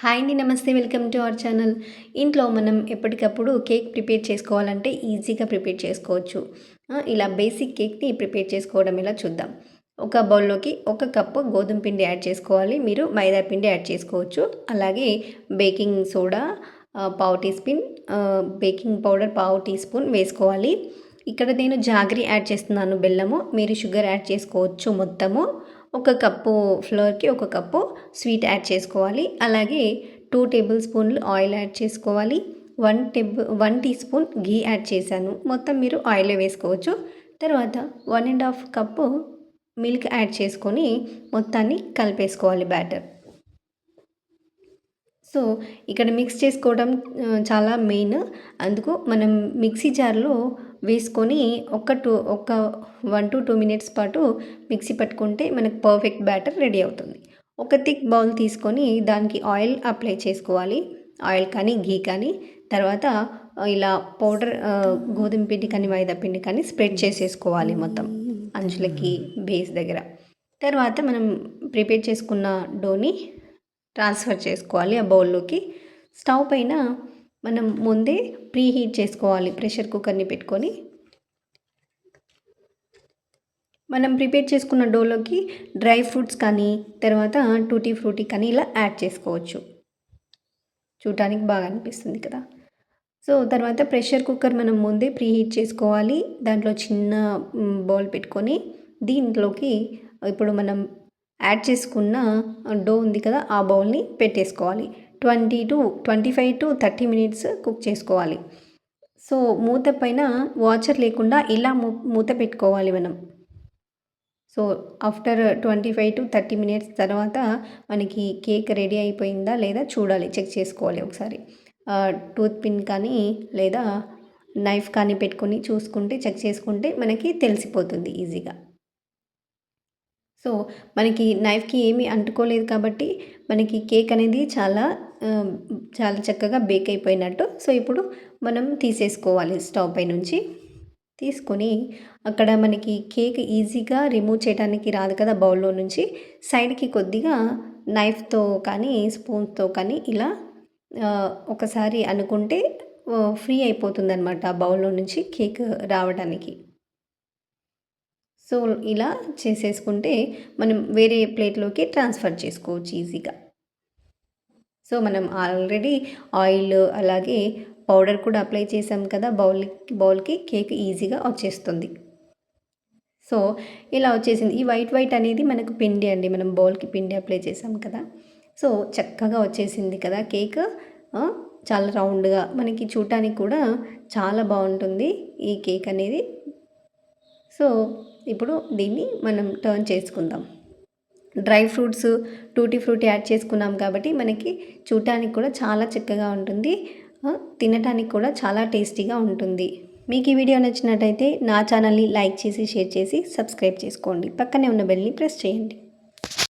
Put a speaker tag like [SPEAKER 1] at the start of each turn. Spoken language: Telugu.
[SPEAKER 1] హాయ్ అండి నమస్తే వెల్కమ్ టు అవర్ ఛానల్. ఇంట్లో మనం ఎప్పటికప్పుడు కేక్ ప్రిపేర్ చేసుకోవాలంటే ఈజీగా ప్రిపేర్ చేసుకోవచ్చు. ఇలా బేసిక్ కేక్ని ప్రిపేర్ చేసుకోవడం ఇలా చూద్దాం. ఒక బౌల్లోకి ఒక కప్పు గోధుమ పిండి యాడ్ చేసుకోవాలి. మీరు మైదా పిండి యాడ్ చేసుకోవచ్చు. అలాగే బేకింగ్ సోడా పావు టీ స్పూన్ బేకింగ్ పౌడర్ పావు టీ స్పూన్ వేసుకోవాలి. ఇక్కడ నేను జాగ్రీ యాడ్ చేస్తున్నాను బెల్లము. మీరు షుగర్ యాడ్ చేసుకోవచ్చు మొత్తము. ఒక కప్పు ఫ్లోర్కి ఒక కప్పు స్వీట్ యాడ్ చేసుకోవాలి. అలాగే టూ టేబుల్ స్పూన్లు ఆయిల్ యాడ్ చేసుకోవాలి. One table one teaspoon ghee add చేశాను. మొత్తం మీరు ఆయిల్ వేసుకోవచ్చు. తర్వాత one and half cup milk add చేసుకొని మొత్తాన్ని కలిపేసుకోవాలి బ్యాటర్. సో ఇక్కడ మిక్స్ చేసుకోవడం చాలా మెయిన్. అందుకు మనం మిక్సీ జార్లో వేసుకొని ఒక టూ ఒక వన్ టు టూ మినిట్స్ పాటు మిక్సీ పట్టుకుంటే మనకు పర్ఫెక్ట్ బ్యాటర్ రెడీ అవుతుంది. ఒక థిక్ బౌల్ తీసుకొని దానికి ఆయిల్ అప్లై చేసుకోవాలి. ఆయిల్ కానీ ఘీ కానీ తర్వాత ఇలా పౌడర్ గోధుమ పిండి కానీ మైదా పిండి కానీ స్ప్రెడ్ చేసేసుకోవాలి మొత్తం అంచులకి బేస్ దగ్గర. తర్వాత మనం ప్రిపేర్ చేసుకున్న డోని ట్రాన్స్ఫర్ చేసుకోవాలి ఆ బౌల్లోకి. స్టవ్ పైన మనం ముందే ప్రీ హీట్ చేసుకోవాలి ప్రెషర్ కుక్కర్ని పెట్టుకొని. మనం ప్రిపేర్ చేసుకున్న డోలోకి డ్రై ఫ్రూట్స్ కానీ తర్వాత టూటీ ఫ్రూటీ కానీ ఇలా యాడ్ చేసుకోవచ్చు. చూడటానికి బాగా అనిపిస్తుంది కదా. సో తర్వాత ప్రెషర్ కుక్కర్ మనం ముందే ప్రీ హీట్ చేసుకోవాలి. దాంట్లో చిన్న బౌల్ పెట్టుకొని దీంట్లోకి ఇప్పుడు మనం యాడ్ చేసుకున్న డో ఉంది కదా ఆ బౌల్ని పెట్టేసుకోవాలి. Twenty to twenty five to thirty minutes cook చేసుకోవాలి. సో మూత పైన వాచర్ లేకుండా ఇలా మూ మూత పెట్టుకోవాలి మనం. So after twenty five to thirty minutes తర్వాత మనకి కేక్ రెడీ అయిపోయిందా లేదా చూడాలి చెక్ చేసుకోవాలి ఒకసారి. టూత్ పిన్ కానీ లేదా నైఫ్ కానీ పెట్టుకొని చూసుకుంటే చెక్ చేసుకుంటే మనకి తెలిసిపోతుంది ఈజీగా. సో మనకి నైఫ్కి ఏమీ అంటుకోలేదు కాబట్టి మనకి కేక్ అనేది చాలా చాలా చక్కగా బేక్ అయిపోయినట్టు. సో ఇప్పుడు మనం తీసేసుకోవాలి స్టవ్ పై నుంచి. తీసుకొని అక్కడ మనకి కేక్ ఈజీగా రిమూవ్ చేయడానికి రాదు కదా బౌల్లో నుంచి. సైడ్కి కొద్దిగా నైఫ్తో కానీ స్పూన్తో కానీ ఇలా ఒకసారి అనుకుంటే ఫ్రీ అయిపోతుంది అనమాట బౌల్లో నుంచి కేక్ రావడానికి సో ఇలా చేసేసుకుంటే మనం వేరే ప్లేట్లోకి ట్రాన్స్ఫర్ చేసుకోవచ్చు ఈజీగా సో మనం ఆల్రెడీ ఆయిల్ అలాగే పౌడర్ కూడా అప్లై చేసాం కదా బౌల్ బౌల్కి కేక్ ఈజీగా వచ్చేస్తుంది. సో ఇలా వచ్చేసింది. ఈ వైట్ వైట్ అనేది మనకు పిండి అండి. మనం బౌల్కి పిండి అప్లై చేసాం కదా. సో చక్కగా వచ్చేసింది కదా కేక్. చాలా రౌండ్గా మనకి చూడటానికి కూడా చాలా బాగుంటుంది ఈ కేక్ అనేది. సో ఇప్పుడు దీన్ని మనం టర్న్ చేసుకుందాం. Dry fruits tutti frutti add చేసుకున్నాం కాబట్టి మనకి చూడటానికి కూడా చాలా చక్కగా ఉంటుంది. తినటానికి కూడా చాలా టేస్టీగా ఉంటుంది. మీకు ఈ వీడియో నచ్చినట్టయితే నా ఛానల్ని లైక్ చేసి షేర్ చేసి సబ్స్క్రైబ్ చేసుకోండి. పక్కనే ఉన్న బెల్ని ప్రెస్ చేయండి.